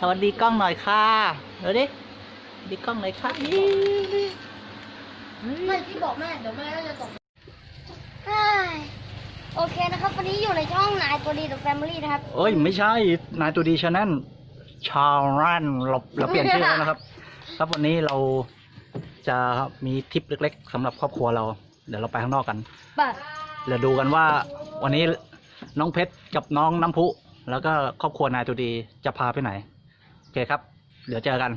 สวัสดีกล้องหน่อยค่ะเดี๋ยวดิสวัสดีกล้องหน่อยค่ะนี่นี่ไม่พี่บอกแม่เดี๋ยวแม่ก็จะตกใช่โอเคนะครับ วันนี้อยู่ในช่องนายตัวดี The Family นะครับเอ้ยไม่ใช่นายตัวดีชาแนลชาวรันเราเราเปลี่ยนชื่อแล้วนะครับ ครับวันนี้เราจะมีทริปเล็ก ๆสำหรับครอบครัวเรา เดี๋ยวเราไปข้างนอกกันบัดเดี๋ยวดูกันว่า วันนี้น้องเพชรกับน้องน้ำพุ แล้วก็ครอบครัวนายตัวดีจะพาไปไหนโอ เคครับ เดี๋ยวเจอกัน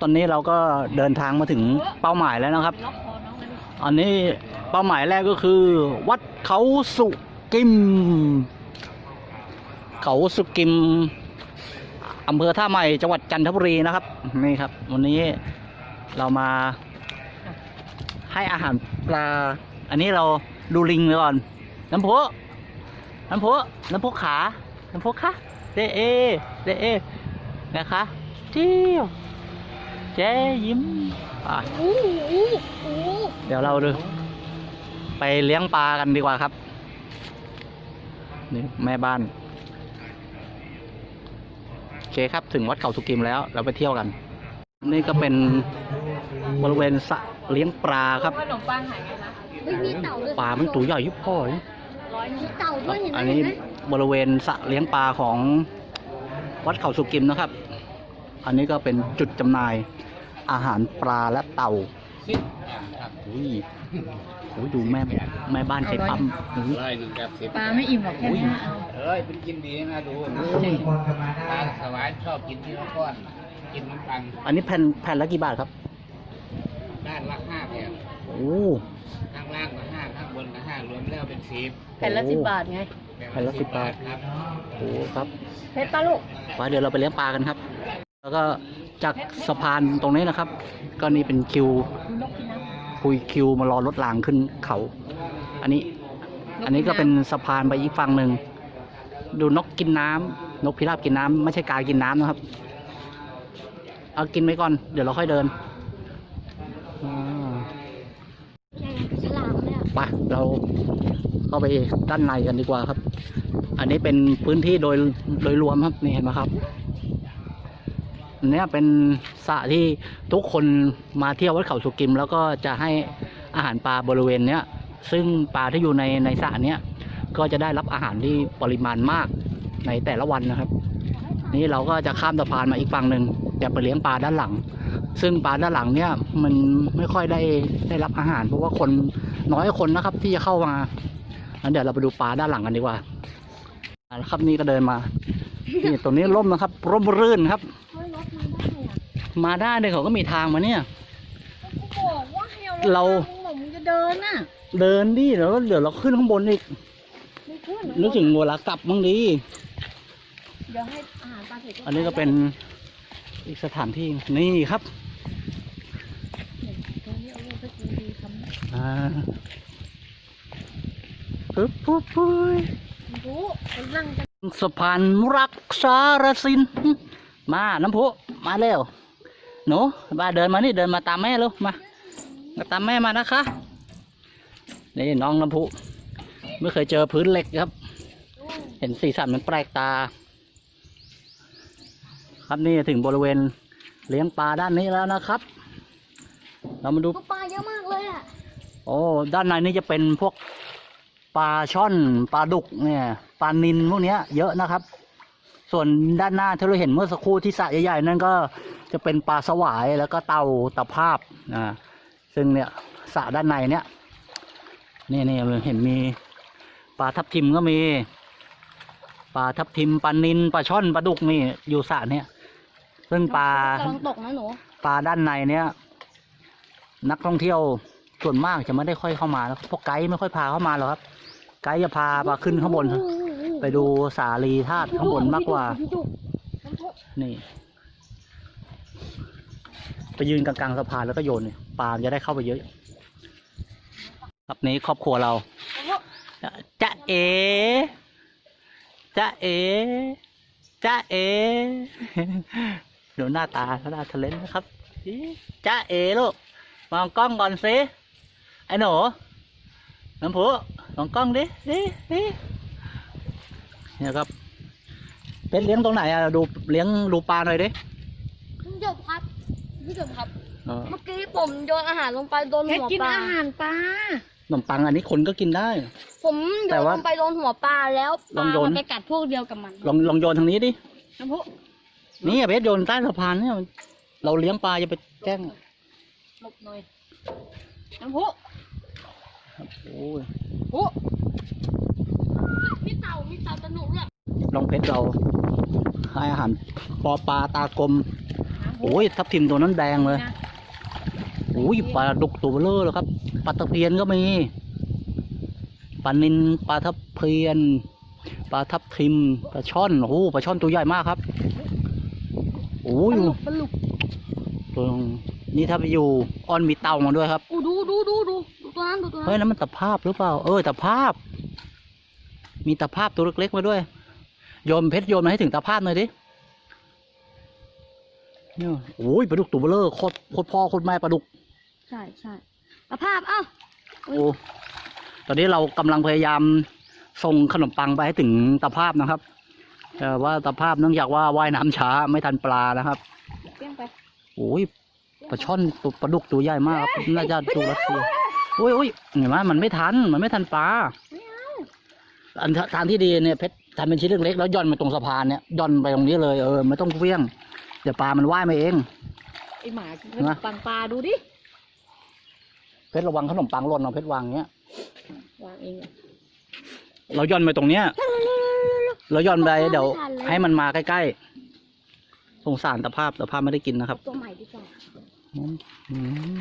ตอนนี้เราก็เดินทางมาถึงเป้าหมายแล้วนะครับ อันนี้เป้าหมายแรกก็คือ วัดเขาสุกิม เขาสุกิมอำเภอท่าใหม่จังหวัดจันทบุรีนะครับนี่ครับ วันนี้เรามาให้อาหารปลา อันนี้เราดูลิงไปก่อน น้ำโพน้ำโพน้ำโพขา น้ำโพุคะเดเอเดเอ นะคะเที่ยวเจ๊ยิ้มอะอู้หูอู้เดี๋ยวเราดูไปเลี้ยงปลากันดีกว่าครับ นี่แม่บ้านโอเคครับถึงวัดเขาสุกิมแล้ว เราไปเที่ยวกัน นี่ก็เป็นบริเวณสระเลี้ยงปลาครับขนมปังหายไงนะเฮ้ยมีเต่าด้วยปลามันตัวใหญ่ยิบพ่อยร้อยหมีนึ่งเต่าด้วยเห็นไหมอันเห็นี้นไหมบริเวณสระเลี้ยงปลาของ วัดเขาสุกิมนะครับ อันนี้ก็เป็นจุดจำหน่ายอาหารปลาและเต่าอุ้ยอุ้ยดูแม่แม่บ้านใช้ปั๊มอุ้ยร้อยหนึ่งกับสิบปลาไม่อิ่มหรอกแค่นี้นะเอาเอ้ยเป็นกินดีนะดูปลาสวายชอบกินที่ละก้อนกินน้ำปังอันนี้แผ่นแผ่นละกี่บาทครับด้านละห้าแผ่นโอ้ข้างล่างก็ห้าข้างบนก็ห้ารวมแล้วเป็นสิบแผ่นละสิบบาทไง แผ่นละสิบบาทครับโหครับเพชรปลาลูกไปเดี๋ยวเราไปเลี้ยงปลากันครับ แล้วก็จากสะพานตรงนี้นะครับ ก็นี่เป็นคิวดูนกกินน้คุยคิวมารอรถรางขึ้นเขา อันนี้ อันนี้ก็เป็นสะพานไปอีกฝั่งหนึ่ง ดูนกกินน้ำนกพิราบกินน้ำไม่ใช่กากินน้ำนะครับ เอากินไว้ก่อน เดี๋ยวเราค่อยเดินอ่า ใช่ฉลามเนี่ย ไปเราเข้าไปด้านในกันดีกว่าครับ อันนี้เป็นพื้นที่โดยโดยรวมครับนี่เห็นไหมครับนเนี้ยเป็นสระที่ทุกคนมาเที่ยววัดเขาสุกิม แล้วก็จะให้อาหารปลาบริเวณเนี้ย ซึ่งปลาที่อยู่ในในสระเนี้ยก็จะได้รับอาหารที่ปริมาณมากในแต่ละวันนะครับ นี่เราก็จะข้ามสะพานมาอีกฝั่งหนึ่งจะไปเลี้ยงปลาด้านหลัง ซึ่งปลาด้านหลังเนี่ยมันไม่ค่อยได้ได้รับอาหาร เพราะว่าคนน้อยคนนะครับ ที่จะเข้ามางั้นเดี๋ยวเราไปดูปลาด้านหลังกันดีกว่าอ่าแล้วครับนี่ก็เดินมานี่ตรงนี้ร่มนะครับ ร่มรื่นครับเฮ้ยรถมันได้อะมาได้เนี่ยเขาก็มีทางมาเนี่ยำบอกว่าให้เอาเราผมจะเดินน่ะเดินดิเดี๋ยวเดี๋ยวเราขึ้นข้างบนอีกไม่ขึ้นนึกถึงเวลากลับบ้างดีเดี๋ยวให้อาหารปลาเสร็จอันนี้ก็เป็นอีกสถานที่นี่ครับ ตรงนี้เอาลูกไปกินดีคำนี้ อ่าปึ๊บปุ๊บปุ๊บรู้มันนั่งจะสะพานรักษารสิน มาน้ำพุมาเร็วหนูมาเดินมานี่เดินมาตามแม่ลูกมามาตามแม่มานะคะนี่น้องน้ำพุไม่เคยเจอพื้นเหล็กครับ เห็นสีสันมันแปลกตา ครับนี่ถึงบริเวณเลี้ยงปลาด้านนี้แล้วนะครับ เรามาดูป โอ้ด้านในนี่จะเป็นพวกปลาช่อนปลาดุกเนี่ยปลานินพวกเนี้ยเยอะนะครับ ส่วนด้านหน้าที่เราเห็นเมื่อสักครู่ที่สระใหญ่ๆนั่นก็จะเป็นปลาสวายแล้วก็เต่าตะภาพอ่าซึ่งเนี่ยสระด้านในเนี่ยนี่นี่เห็นมีปลาทับทิมก็มีปลาทับทิมปลานินปลาช่อนปลาดุกนี่อยู่สระเนี่ยซึ่งปลาระวังตกนะหนูปลาด้านในเนี้ยนักท่องเที่ยว ส่วนมากจะไม่ได้ค่อยเข้ามาแล้วเพราะไกด์ไม่ค่อยพาเข้ามาหรอกครับ ไกด์จะพามาขึ้นข้างบน ไปดูสาลีธาตุข้างบนมากกว่า นี่ ไปยืนกลางๆสะพานแล้วก็โยนเนี่ยปลามจะได้เข้าไปเยอะ ครับนี้ครอบครัวเราจะเอจะเอจะเอดูหน้าตาเขาหน้าทะเลนนะครับจะเอลูกมองกล้องก่อนสิ ไอ้หนูน้ำผู้มองกล้องดิดิดิเนี่ยครับเพชรเลี้ยงตรงไหนอะดูเลี้ยงดูปลาหน่อยดิคุณผู้ชมครับคุณผู้ชมครับ เออเมื่อกี้ผมโยนอาหารลงไปโดนแค่หัวกินปลา อาหารปลา ขนมปังอันนี้คนก็กินได้ ผมโยแต่นว่าลงไปโดนหัวปลาแล้วปลอลางโยน มันไปกัดพวกเดียวกับมันลองลองโยนทางนี้ดิ น้ำพุนี่อะเพชรโยนใต้สะพานเนี่ยเราเลี้ยงปลาจะไปแกล้ง หลบหน่อยน้ำพุ โอ้ยพุมีเต่า มีเต่าสนุกด้วยลองเพชรเราให้อาหารปอปลาตากลมน้ำพุโอ้ยทับทิมตัวนั้นแดงเลยนะโอ้ยปลาดุกตัวเบลอเลยครับปลาตะเพียนก็มีปลานินปลาทับเพียนปลาทับทิมปลาช่อนโอ้โหปลาช่อนตัวใหญ่มากครับโอ้ยปลาหลุกตัวนี่ถ้าไปอยู่อ้อนมีเต่ามาด้วยครับอู้ดูดูดูดูดู ตัวนั้นดูตัวนั้นเฮ้ยนั่นมันตะภาพหรือเปล่า เออตะภาพ มีตะภาพตัวเล็กๆมาด้วย โยนเพชรโยนมาให้ถึงตะภาพหน่อยดิเนี่ยโอ้ยปลาดุกตัวเบลอโคตรโคตรพ่อโคตรแม่ปลาดุก ใช่ใช่สภาพเอ้าโอ้ตอนนี้เรากำลังพยายามส่งขนมปังไปให้ถึงตะภาพนะครับแต่ว่าตะภาพเนื่องจากว่าว่ายน้ำช้าไม่ทันปลานะครับเปี้ยงไปโอ้ยปลาช่อนตัวปลาดุกตัวใหญ่มากครับน่าจะตัวรัสเซีย โอ้ยโอ้ยเห็นไหมมันไม่ทัน มันไม่ทันปลาอันททางที่ดีเนี่ยเพชรทำเป็นชิ้นเล็กๆแล้วย่อนมาตรงสะพานเนี่ยย่อนไปตรงนี้เลยเออไม่ต้องเฟี้ยง เดี๋ยวปลามันว่ายมาเองไอหมากินนะปังปลาดูดิเพชรระวังขนมปังหล่นเอาเพชรวางเงี้ยวางเองอะเราย่อนไปตรงเนี้ยเราย่อนไปเดี๋ยวให้มันมาใกล้ๆสงสารตะภาพตะภาพไม่ได้กินนะครับตัวใหม่ดีกว่าอื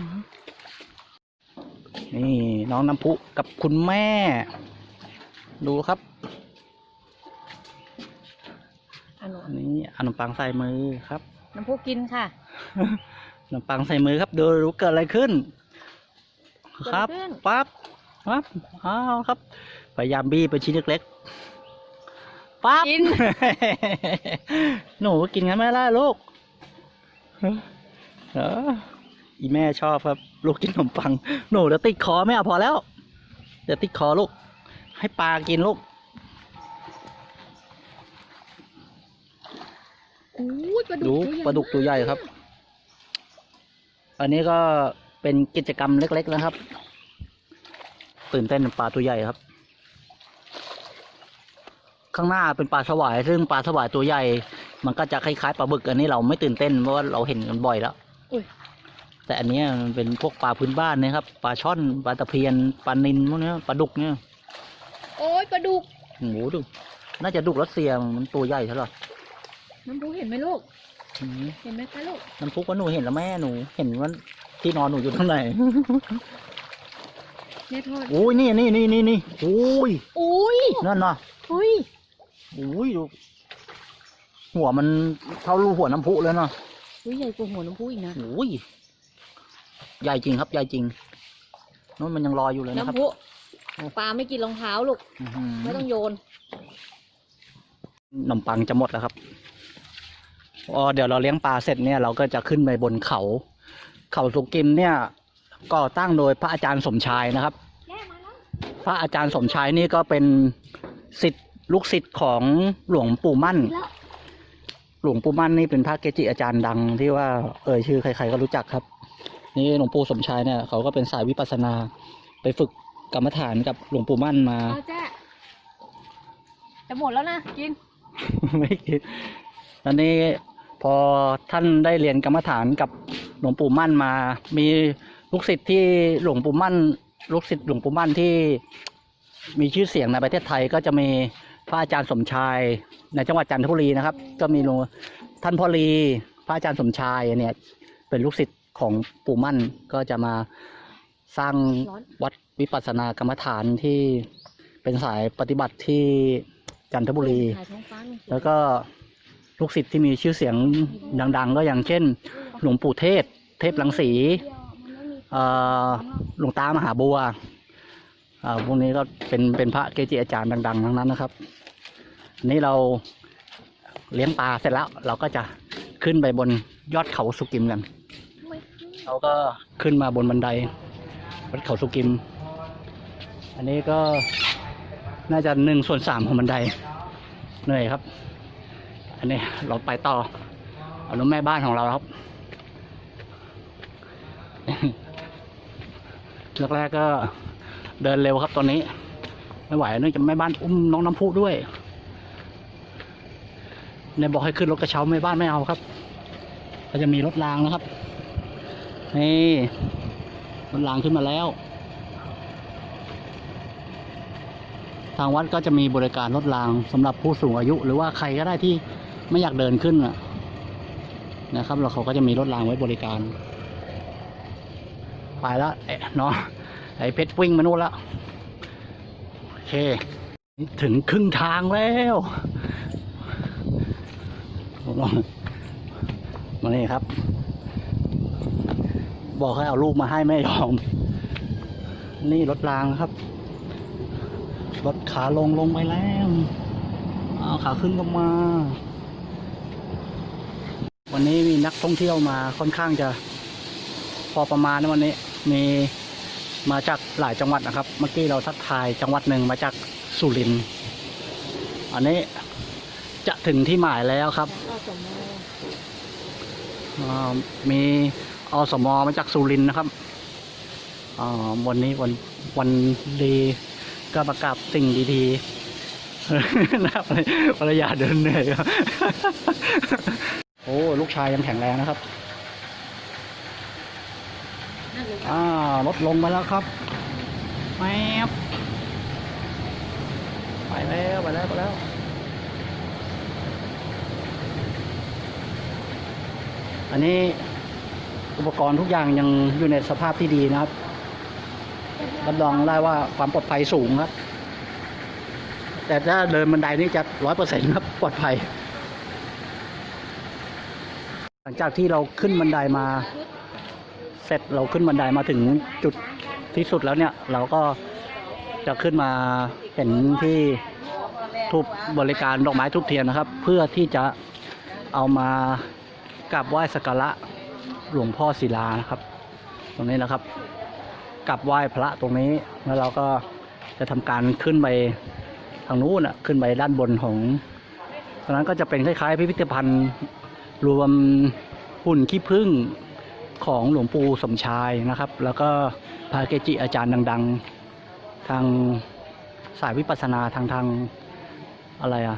ม นี่น้องน้ำพุกับคุณแม่ ดูครับอันนู้นอันนี้เอาขนมปังใส่มือครับ น้ำพุกินค่ะ ขนมปังใส่มือครับ ดูรู้เกิดอะไรขึ้น ครับเกิดอะไรขึ้นปั๊บปั๊บอ้าวครับ พยายามบี้เป็นชิ้นเล็กๆปั๊บกินหนูกินกันไหมล่ะลูกเออ อีแม่ชอบครับ ลูกกินขนมปังหนูเดี๋ยวติดคอไม่เอาพอแล้ว เดี๋ยวติดคอลูก ให้ปลากินลูกอู้ยปลาดุกดูตัวใหญ่ปลาดุกตัวใหญ่ครับ อันนี้ก็เป็นกิจกรรมเล็ก ๆ นะครับ ตื่นเต้นกับปลาตัวใหญ่ครับ ข้างหน้าเป็นปลาสวาย ซึ่งปลาสวายตัวใหญ่ มันก็จะคล้ายๆปลาบึก อันนี้เราไม่ตื่นเต้นเพราะว่าเราเห็นกันบ่อยแล้วอุ้ย แต่อันเนี้ยมันเป็นพวกปลาพื้นบ้านนะครับปลาช่อนปลาตะเพียนปลานินพวกเนี้ยปลาดุกเนี่ยโอ้ยปลาดุกโอ้โหดูน่าจะดุกรัสเซียมันตัวใหญ่ใช่หรอน้ำพุเห็นไหมลูกอืมเห็นไหมคะลูกน้ำพุกว่าหนูเห็นแล้วแม่หนู เห็นว่าที่นอนหนูอยู่ตรงไหนเนี่ยโทษโอ้ยนี่นี่นี่นี่นี่โอ้ยอุ้ยนั่นเนาะอุ้ยโอ้ยดูหัวมันเท่ารูหัวน้ำพุเลยเนาะอุ้ยใหญ่กว่าหัวน้ำพุอีกนะโอ้ย ใหญ่จริงครับใหญ่จริงนู้นมันยังลอยอยู่เลยนะครับน้ำพุปลาไม่กินรองเท้าลูกอื้อหือไม่ต้องโยนขนมปังจะหมดแล้วครับอ๋อเดี๋ยวเราเลี้ยงปลาเสร็จเนี่ยเราก็จะขึ้นไปบนเขา เขาสุกิมเนี่ยก่อตั้งโดยพระอาจารย์สมชายนะครับ พระอาจารย์สมชายนี่ก็เป็นสิทธิ์ลูกศิษย์ของหลวงปู่มั่นแล้วหลวงปู่มั่นนี่เป็นพระเกจิอาจารย์ดังที่ว่าเอ่ยชื่อใครๆก็รู้จักครับ นี่หลวงปู่สมชายเนี่ยเขาก็เป็นสายวิปัสสนา ไปฝึกกรรมฐานกับหลวงปู่มั่นมา เอาแจ้จะหมดแล้วนะ กิน ไม่คิดตอนนี้พอท่านได้เรียนกรรมฐานกับหลวงปู่มั่นมา มีลูกศิษย์ที่หลวงปู่มั่น ลูกศิษย์หลวงปู่มั่นที่มีชื่อเสียงในประเทศไทยก็จะมีพระอาจารย์สมชายในจังหวัดจันทบุรีนะครับ ก็มีหลวงท่านพ่อลีพระอาจารย์สมชายเนี่ย เป็นลูกศิษย์ ของปู่มั่นก็จะมาสร้างร้อนวัดวิปัสสนากรรมฐานที่เป็นสายปฏิบัติที่จันทบุรีถ่ายท้องฟ้าหน่อยสิแล้วก็ลูกศิษย์ที่มีชื่อเสียงดัง ๆ ก็อย่างเช่น หลวงปู่เทศ เทพลังสีเอ่อหลวงตามหาบัวอ่าพวกนี้ก็เป็นเป็นพระเกจิอาจารย์ดัง ๆ ทั้งนั้นนะครับอันนี้เราเลี้ยงปลาเสร็จแล้ว เราก็จะขึ้นไปบนยอดเขาสุกิมกัน เราก็ขึ้นมาบนบันไดวัดเขาสุกิม อันนี้ก็น่าจะหนึ่งส่วนสามของบันไดเหนื่อยครับ อันนี้เราไปต่อเอาน้องแม่บ้านของเราครับแรกๆก็เดินเร็วครับตอนนี้ ไม่ไหวเนื่องจากแม่บ้านอุ้มน้องน้ำพุด้วยเนี่ยบอกให้ขึ้นรถกระเช้าแม่บ้านไม่เอาครับ ก็จะมีรถรางนะครับ นี่รถรางขึ้นมาแล้ว ทางวัดก็จะมีบริการรถรางสำหรับผู้สูงอายุ หรือว่าใครก็ได้ที่ไม่อยากเดินขึ้นนะครับแล้วเขาก็จะมีรถรางไว้บริการ ไปแล้วเอะเนาะไอ้เพชรวิ่งมานู่นแล้วโอเค ถึงครึ่งทางแล้วมานี่ครับ บอกให้เอาลูกมาให้แม่ยอม นี่รถรางครับ รถขาลงลงไปแล้วเอาขาขึ้นก็มา วันนี้มีนักท่องเที่ยวมาค่อนข้างจะพอประมาณนะวันนี้ มีมาจากหลายจังหวัดนะครับ เมื่อกี้เราทักทายจังหวัดหนึ่งมาจากสุรินทร์อันนี้จะถึงที่หมายแล้วครับ มีอสมอมาจากสุรินทร์นะครับวันนี้วันวันดีก็ประกาศสิ่งดีๆนะครับภรรยาเดินเหนื่อยครับโอ้ลูกชายยังแข็งแรงนะครับอ่ารถลงไปแล้วครับแมบไปแล้ว ไปแล้ว ไปแล้ว อันนี้อุปกรณ์ทุกอย่างยังอยู่ในสภาพที่ดีนะครับ รับรองได้ว่าความปลอดภัยสูงครับ แต่ถ้าเดินบันไดนี่จะร้อยเปอร์เซ็นต์ครับปลอดภัย หลังจากที่เราขึ้นบันไดมา เสร็จเราขึ้นบันไดมาถึงจุดที่สุดแล้วเนี่ย เราก็จะขึ้นมาเป็นที่ทุบบริการดอกไม้ทุบเทียนนะครับ เพื่อที่จะเอามา กราบไหว้สักการะหลวงพ่อศิลานะครับ ตรงนี้นะครับกราบไหว้พระตรงนี้แล้วเราก็จะทำการขึ้นไปทางนู้นอะขึ้นไปด้านบนของตรงนั้นก็จะเป็นคล้ายๆ พิพิธภัณฑ์รวมหุ่นขี้ผึ้งของหลวงปู่สมชายนะครับ แล้วก็พระเกจิอาจารย์ดัง ๆ ทางสายวิปัสสนาทางทางอะไรอะ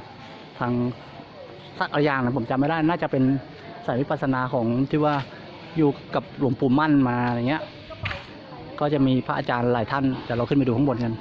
ทางสักอย่างนะผมจำไม่ได้น่าจะเป็น สายวิปัสสนาของที่ว่าอยู่กับหลวงปู่มั่นมาอะไรเงี้ย ก็จะมีพระอาจารย์หลายท่านแต่เราขึ้นไปดูข้างบนกัน